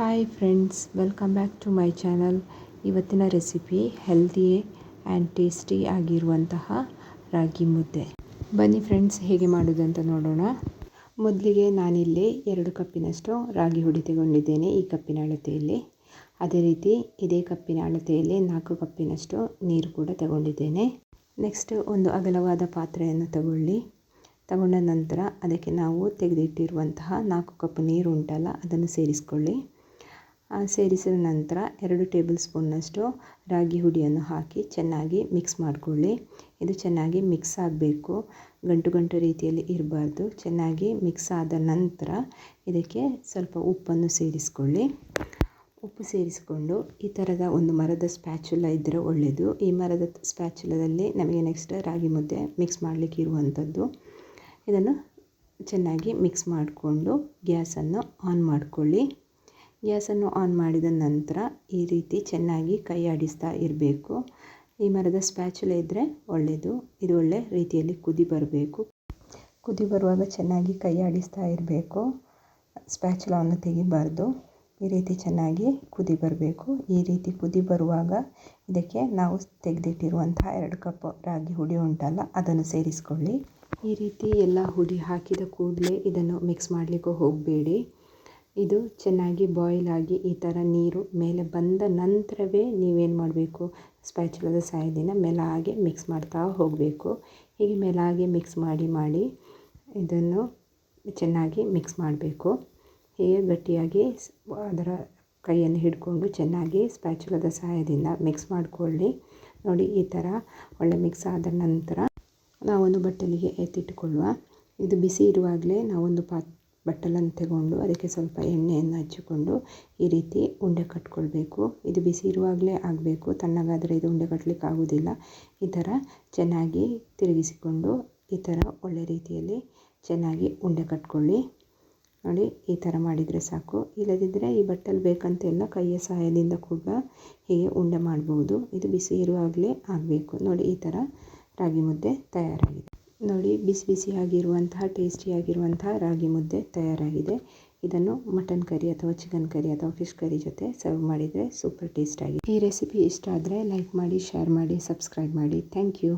Hi friends welcome back to my channel ಇವತ್ತಿನ recipe healthy and tasty ಆಗಿರುವಂತಹ ರಾಗಿ ಮುದ್ದೆ. ಬನ್ನಿ ಫ್ರೆಂಡ್ಸ್ ಹೇಗೆ ಮಾಡೋದು ಅಂತ ನೋಡೋಣ. ಮೊದಲಿಗೆ ನಾನಿಲ್ಲಿ ಎರಡು ಕಪ್ಪಿನಷ್ಟು ರಾಗಿ ಹುಡಿ ತಗೊಂಡಿದ್ದೇನೆ ಈ ಕಪ್ಪಿನ ಅಳತೆಯಲ್ಲಿ. ಅದೇ ರೀತಿ ಇದೇ ಕಪ್ಪಿನ ಅಳತೆಯಲ್ಲಿ ನಾಲ್ಕು ಕಪ್ಪಿನಷ್ಟು ನೀರು ಕೂಡ ತಗೊಂಡಿದ್ದೇನೆ. ನೆಕ್ಸ್ಟ್ ಒಂದು ಅಗಲವಾದ ಪಾತ್ರೆಯನ್ನು ತಗೊಳ್ಳಿ. ತಗೊಂಡ ನಂತರ ಅದಕ್ಕೆ ನಾವು ತೆಗೆದಿಟ್ಟಿರುವಂತಹ ನಾಲ್ಕು ಕಪ್ ನೀರು ಉಂಟಲ್ಲ, ಅದನ್ನು ಸೇರಿಸ್ಕೊಳ್ಳಿ. ಸೇರಿಸಿದ ನಂತರ ಎರಡು ಟೇಬಲ್ ಸ್ಪೂನ್ನಷ್ಟು ರಾಗಿ ಹುಡಿಯನ್ನು ಹಾಕಿ ಚೆನ್ನಾಗಿ ಮಿಕ್ಸ್ ಮಾಡಿಕೊಳ್ಳಿ. ಇದು ಚೆನ್ನಾಗಿ ಮಿಕ್ಸ್ ಆಗಬೇಕು. ಗಂಟು ಗಂಟು ರೀತಿಯಲ್ಲಿ ಇರಬಾರ್ದು. ಚೆನ್ನಾಗಿ ಮಿಕ್ಸ್ ಆದ ನಂತರ ಇದಕ್ಕೆ ಸ್ವಲ್ಪ ಉಪ್ಪನ್ನು ಸೇರಿಸಿಕೊಳ್ಳಿ. ಉಪ್ಪು ಸೇರಿಸಿಕೊಂಡು ಈ ಥರದ ಒಂದು ಮರದ ಸ್ಪ್ಯಾಚುಲ ಇದ್ದರೆ ಒಳ್ಳೆಯದು ಈ ಮರದ ಸ್ಪ್ಯಾಚುಲದಲ್ಲಿ ನಮಗೆ ನೆಕ್ಸ್ಟ್ ರಾಗಿ ಮುದ್ದೆ ಮಿಕ್ಸ್ ಮಾಡಲಿಕ್ಕೆ ಇರುವಂಥದ್ದು. ಇದನ್ನು ಚೆನ್ನಾಗಿ ಮಿಕ್ಸ್ ಮಾಡಿಕೊಂಡು ಗ್ಯಾಸನ್ನು ಆನ್ ಮಾಡಿಕೊಳ್ಳಿ. ಗ್ಯಾಸನ್ನು ಆನ್ ಮಾಡಿದ ನಂತರ ಈ ರೀತಿ ಚೆನ್ನಾಗಿ ಕೈಯಾಡಿಸ್ತಾ ಇರಬೇಕು. ಈ ಮರದ ಸ್ಪ್ಯಾಚುಲ ಇದ್ದರೆ ಒಳ್ಳೆಯದು ಇದು ಒಳ್ಳೆ ರೀತಿಯಲ್ಲಿ ಕುದಿ ಬರಬೇಕು. ಕುದಿ ಬರುವಾಗ ಚೆನ್ನಾಗಿ ಕೈ ಆಡಿಸ್ತಾ ಇರಬೇಕು. ಸ್ಪ್ಯಾಚುಲವನ್ನು ತೆಗಿಬಾರ್ದು. ಈ ರೀತಿ ಚೆನ್ನಾಗಿ ಕುದಿ ಬರಬೇಕು. ಈ ರೀತಿ ಕುದಿ ಬರುವಾಗ ಇದಕ್ಕೆ ನಾವು ತೆಗೆದಿಟ್ಟಿರುವಂತಹ ಎರಡು ಕಪ್ ರಾಗಿ ಹುಡಿ ಉಂಟಲ್ಲ, ಅದನ್ನು ಸೇರಿಸ್ಕೊಳ್ಳಿ. ಈ ರೀತಿ ಎಲ್ಲ ಹುಡಿ ಹಾಕಿದ ಕೂಡಲೇ ಇದನ್ನು ಮಿಕ್ಸ್ ಮಾಡಲಿಕ್ಕೂ ಹೋಗಬೇಡಿ. ಇದು ಚೆನ್ನಾಗಿ ಬಾಯ್ಲ್ ಆಗಿ ಈ ಥರ ನೀರು ಮೇಲೆ ಬಂದ ನಂತರವೇ ನೀವೇನು ಮಾಡಬೇಕು? ಸ್ಪ್ಯಾಚುಲದ ಸಹಾಯದಿಂದ ಮೇಲಾಗೆ ಮಿಕ್ಸ್ ಮಾಡ್ತಾ ಹೋಗಬೇಕು. ಹೀಗೆ ಮೇಲಾಗೆ ಮಿಕ್ಸ್ ಮಾಡಿ ಮಾಡಿ ಇದನ್ನು ಚೆನ್ನಾಗಿ ಮಿಕ್ಸ್ ಮಾಡಬೇಕು. ಹೀಗೆ ಗಟ್ಟಿಯಾಗಿ ಅದರ ಕೈಯನ್ನು ಹಿಡ್ಕೊಂಡು ಚೆನ್ನಾಗಿ ಸ್ಪ್ಯಾಚುಲದ ಸಹಾಯದಿಂದ ಮಿಕ್ಸ್ ಮಾಡಿಕೊಳ್ಳಿ. ನೋಡಿ ಈ ಥರ ಒಳ್ಳೆ ಮಿಕ್ಸ್ ಆದ ನಂತರ ನಾವೊಂದು ಬಟ್ಟಲಿಗೆ ಎತ್ತಿಟ್ಟುಕೊಳ್ಳುವ. ಇದು ಬಿಸಿ ಇರುವಾಗಲೇ ನಾವೊಂದು ಪಾತ್ ಬಟ್ಟಲನ್ನು ತಗೊಂಡು ಅದಕ್ಕೆ ಸ್ವಲ್ಪ ಎಣ್ಣೆಯನ್ನು ಹಚ್ಚಿಕೊಂಡು ಈ ರೀತಿ ಉಂಡೆ ಕಟ್ಕೊಳ್ಬೇಕು. ಇದು ಬಿಸಿ ಇರುವಾಗಲೇ ಆಗಬೇಕು. ತಣ್ಣಗಾದರೆ ಇದು ಉಂಡೆ ಕಟ್ಟಲಿಕ್ಕೆ ಆಗೋದಿಲ್ಲ ಈ ಥರ ಚೆನ್ನಾಗಿ ತಿರುಗಿಸಿಕೊಂಡು ಈ ಥರ ಒಳ್ಳೆ ರೀತಿಯಲ್ಲಿ ಚೆನ್ನಾಗಿ ಉಂಡೆ ಕಟ್ಕೊಳ್ಳಿ. ನೋಡಿ, ಈ ಥರ ಮಾಡಿದರೆ ಸಾಕು. ಇಲ್ಲದಿದ್ದರೆ ಈ ಬಟ್ಟಲು ಬೇಕಂತೆಲ್ಲ ಕೈಯ ಸಹಾಯದಿಂದ ಕೂಡ ಹೀಗೆ ಉಂಡೆ ಮಾಡ್ಬೋದು. ಇದು ಬಿಸಿ ಇರುವಾಗಲೇ ಆಗಬೇಕು. ನೋಡಿ, ಈ ಥರ ರಾಗಿ ಮುದ್ದೆ ತಯಾರಾಗಿದೆ. ನೋಡಿ, ಬಿಸಿ ಬಿಸಿಯಾಗಿರುವಂತಹ, ಟೇಸ್ಟಿಯಾಗಿರುವಂತಹ ರಾಗಿ ಮುದ್ದೆ ತಯಾರಾಗಿದೆ. ಇದನ್ನು ಮಟನ್ ಕರಿ ಅಥವಾ ಚಿಕನ್ ಕರಿ ಅಥವಾ ಫಿಶ್ ಕರಿ ಜೊತೆ ಸರ್ವ್ ಮಾಡಿದರೆ ಸೂಪರ್ ಟೇಸ್ಟ್ ಆಗಿದೆ ಈ ರೆಸಿಪಿ ಇಷ್ಟ ಆದರೆ ಲೈಕ್ ಮಾಡಿ, ಶೇರ್ ಮಾಡಿ, ಸಬ್ಸ್ಕ್ರೈಬ್ ಮಾಡಿ. Thank you.